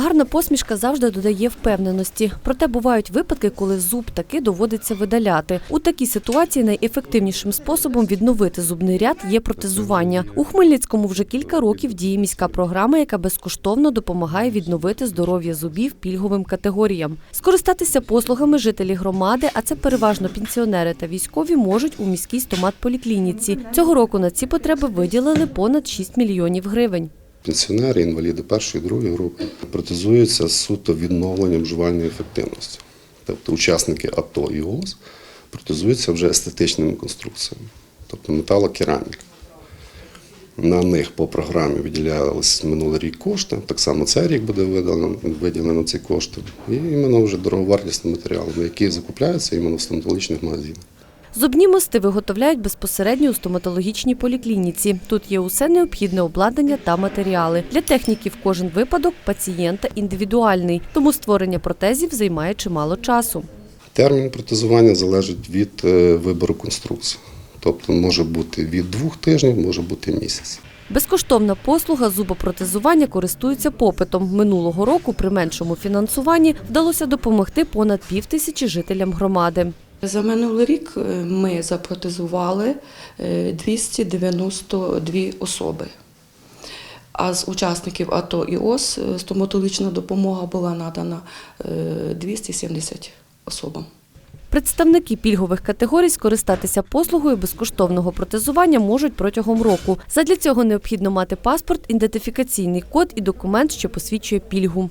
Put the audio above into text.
Гарна посмішка завжди додає впевненості. Проте бувають випадки, коли зуб таки доводиться видаляти. У такій ситуації найефективнішим способом відновити зубний ряд є протезування. У Хмельницькому вже кілька років діє міська програма, яка безкоштовно допомагає відновити здоров'я зубів пільговим категоріям. Скористатися послугами жителі громади, а це переважно пенсіонери та військові, можуть у міській стомат-поліклініці. Цього року на ці потреби виділили понад 6 мільйонів гривень. Пенсіонери, інваліди першої, другої групи протезуються суто відновленням жувальної ефективності. Тобто учасники АТО і ООС протезуються вже естетичними конструкціями, тобто металокераміка. На них по програмі виділялись минулий рік кошти. Так само цей рік буде виділено, виділено ці кошти. І іменно вже дороговартісні матеріали, які закупляються іменно в стоматологічних магазинах. Зубні мости виготовляють безпосередньо у стоматологічній поліклініці. Тут є усе необхідне обладнання та матеріали. Для техніків кожен випадок пацієнта індивідуальний, тому створення протезів займає чимало часу. Термін протезування залежить від е, вибору конструкції. Тобто може бути від двох тижнів, може бути місяць. Безкоштовна послуга зубопротезування користується попитом. Минулого року при меншому фінансуванні вдалося допомогти понад півтисячі жителям громади. За минулий рік е, ми запротезували е, 292 особи. А з учасників АТО і ОС е, стоматологічна допомога була надана е, 270 особам. Представники пільгових категорій скористатися послугою безкоштовного протезування можуть протягом року. Задля цього необхідно мати паспорт, ідентифікаційний код і документ, що посвідчує пільгу.